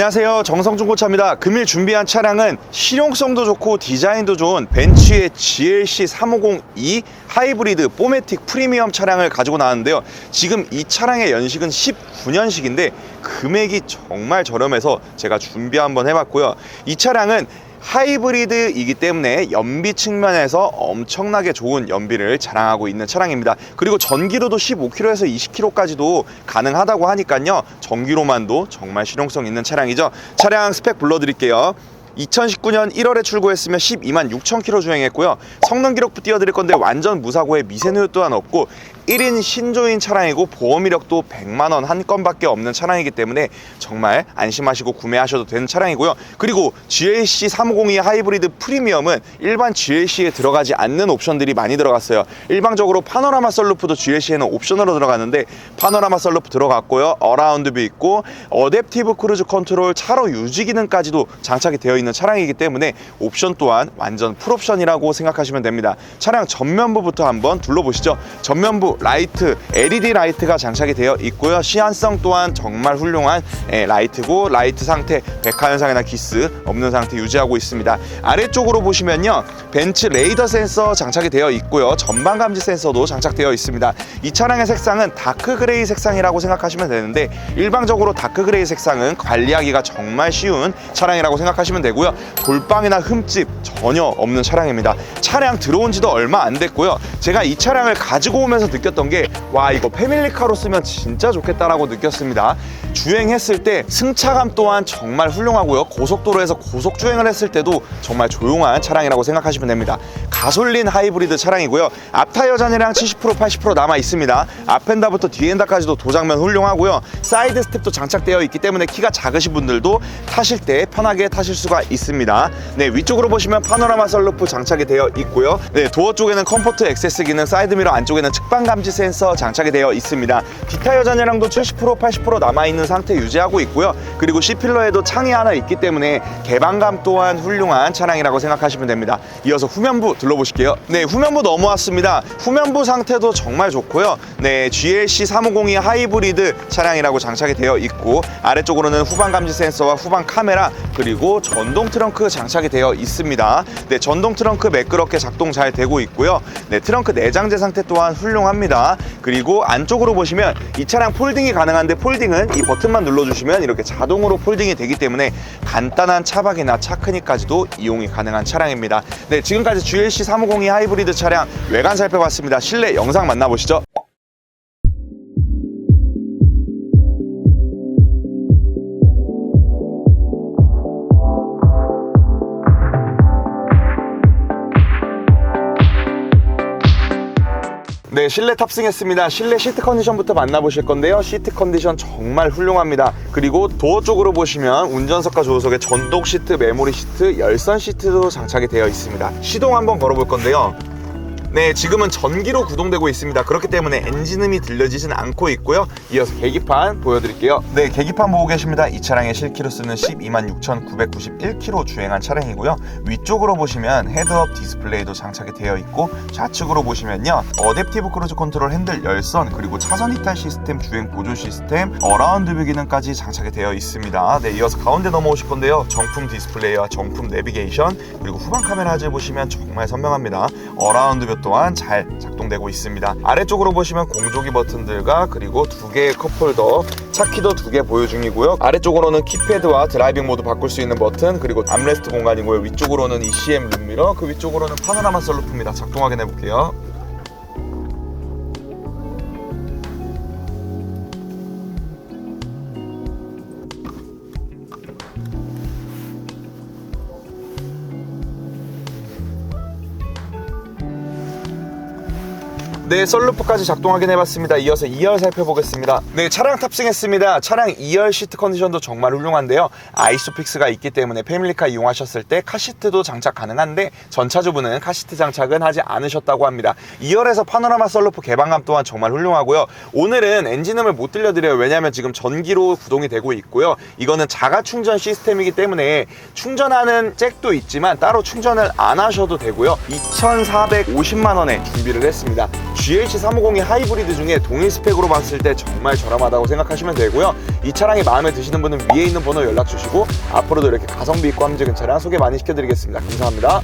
안녕하세요. 정성중고차입니다. 금일 준비한 차량은 실용성도 좋고 디자인도 좋은 벤츠의 GLC 350e 하이브리드 포매틱 프리미엄 차량을 가지고 나왔는데요. 지금 이 차량의 연식은 19년식인데 금액이 정말 저렴해서 제가 준비 한번 해봤고요. 이 차량은 하이브리드이기 때문에 연비 측면에서 엄청나게 좋은 연비를 자랑하고 있는 차량입니다. 그리고 전기로도 15km에서 20km까지도 가능하다고 하니까요. 전기로만도 정말 실용성 있는 차량이죠. 차량 스펙 불러드릴게요. 2019년 1월에 출고했으면 12만 6천 킬로 주행했고요. 성능 기록부 띄워드릴 건데 완전 무사고에 미세누유 또한 없고 1인 신조인 차량이고 보험 이력도 100만 원 한 건밖에 없는 차량이기 때문에 정말 안심하시고 구매하셔도 되는 차량이고요. 그리고 GLC 350이 하이브리드 프리미엄은 일반 GLC에 들어가지 않는 옵션들이 많이 들어갔어요. 일방적으로 파노라마 썰루프도 GLC에는 옵션으로 들어가는데 파노라마 썰루프 들어갔고요. 어라운드 뷰 있고 어댑티브 크루즈 컨트롤 차로 유지 기능까지도 장착이 되어 있는 차량이기 때문에 옵션 또한 완전 풀옵션이라고 생각하시면 됩니다. 차량 전면부부터 한번 둘러보시죠. 전면부 라이트, LED 라이트가 장착이 되어 있고요. 시안성 또한 정말 훌륭한 예, 라이트고 라이트 상태 백화 현상이나 기스 없는 상태 유지하고 있습니다. 아래쪽으로 보시면요. 벤츠 레이더 센서 장착이 되어 있고요. 전방 감지 센서도 장착되어 있습니다. 이 차량의 색상은 다크 그레이 색상이라고 생각하시면 되는데 일방적으로 다크 그레이 색상은 관리하기가 정말 쉬운 차량이라고 생각하시면 되고요. 돌방이나 흠집 전혀 없는 차량입니다. 차량 들어온 지도 얼마 안 됐고요. 제가 이 차량을 가지고 오면서 느 꼈던 게 와 이거 패밀리카로 쓰면 진짜 좋겠다라고 느꼈습니다. 주행했을 때 승차감 또한 정말 훌륭하고요. 고속도로에서 고속 주행을 했을 때도 정말 조용한 차량이라고 생각하시면 됩니다. 가솔린 하이브리드 차량이고요. 앞 타이어 잔이랑 70% 80% 남아 있습니다. 앞엔다부터 뒤엔다까지도 도장면 훌륭하고요. 사이드 스텝도 장착되어 있기 때문에 키가 작으신 분들도 타실 때 편하게 타실 수가 있습니다. 네 위쪽으로 보시면 파노라마 썰루프 장착이 되어 있고요. 네 도어 쪽에는 컴포트 액세스 기능, 사이드미러 안쪽에는 측방 감지 센서 장착이 되어 있습니다. 뒷타이어 잔이랑도 70% 80% 남아 있는 상태 유지하고 있고요. 그리고 C필러에도 창이 하나 있기 때문에 개방감 또한 훌륭한 차량이라고 생각하시면 됩니다. 이어서 후면부 둘러보실게요. 네, 후면부 넘어왔습니다. 후면부 상태도 정말 좋고요. 네, GLC 350이 하이브리드 차량이라고 장착이 되어 있고 아래쪽으로는 후방 감지 센서와 후방 카메라 그리고 전동 트렁크 장착이 되어 있습니다. 네, 전동 트렁크 매끄럽게 작동 잘 되고 있고요. 네, 트렁크 내장재 상태 또한 훌륭합니다. 그리고 안쪽으로 보시면 이 차량 폴딩이 가능한데 폴딩은 이 버튼만 눌러주시면 이렇게 자동으로 폴딩이 되기 때문에 간단한 차박이나 차크니까지도 이용이 가능한 차량입니다. 네, 지금까지 GLC 350이 하이브리드 차량 외관 살펴봤습니다. 실내 영상 만나보시죠. 네, 실내 탑승했습니다. 실내 시트 컨디션부터 만나보실 건데요. 시트 컨디션 정말 훌륭합니다. 그리고 도어 쪽으로 보시면 운전석과 조수석에 전동 시트, 메모리 시트, 열선 시트도 장착이 되어 있습니다. 시동 한번 걸어볼 건데요. 네, 지금은 전기로 구동되고 있습니다. 그렇기 때문에 엔진음이 들려지진 않고 있고요. 이어서 계기판 보여드릴게요. 네, 계기판 보고 계십니다. 이 차량의 실키로수는 126,991km 주행한 차량이고요. 위쪽으로 보시면 헤드업 디스플레이도 장착이 되어 있고 좌측으로 보시면요. 어댑티브 크루즈 컨트롤 핸들 열선 그리고 차선 이탈 시스템, 주행 보조 시스템, 어라운드 뷰 기능까지 장착이 되어 있습니다. 네, 이어서 가운데 넘어오실 건데요. 정품 디스플레이와 정품 내비게이션 그리고 후방 카메라 즈 보시면 정말 선명합니다. 어라운드 뷰 또한 잘 작동되고 있습니다. 아래쪽으로 보시면 공조기 버튼들과 그리고 두 개의 컵홀더, 차키도 두 개 보유 중이고요. 아래쪽으로는 키패드와 드라이빙 모드 바꿀 수 있는 버튼, 그리고 암레스트 공간이고요. 위쪽으로는 ECM 룸미러, 그 위쪽으로는 파노라마 썰루프입니다. 작동 확인해 볼게요. 네, 썰루프까지 작동 확인해봤습니다. 이어서 2열 살펴보겠습니다. 네, 차량 탑승했습니다. 차량 2열 시트 컨디션도 정말 훌륭한데요. 아이소픽스가 있기 때문에 패밀리카 이용하셨을 때 카시트도 장착 가능한데 전차주분은 카시트 장착은 하지 않으셨다고 합니다. 2열에서 파노라마 썰루프 개방감 또한 정말 훌륭하고요. 오늘은 엔진음을 못 들려드려요. 왜냐하면 지금 전기로 구동이 되고 있고요. 이거는 자가 충전 시스템이기 때문에 충전하는 잭도 있지만 따로 충전을 안 하셔도 되고요. 2,450만 원에 준비를 했습니다. GLC 350이 하이브리드 중에 동일 스펙으로 봤을 때 정말 저렴하다고 생각하시면 되고요. 이 차량이 마음에 드시는 분은 위에 있는 번호 연락 주시고 앞으로도 이렇게 가성비 있고 함재근 차량 소개 많이 시켜드리겠습니다. 감사합니다.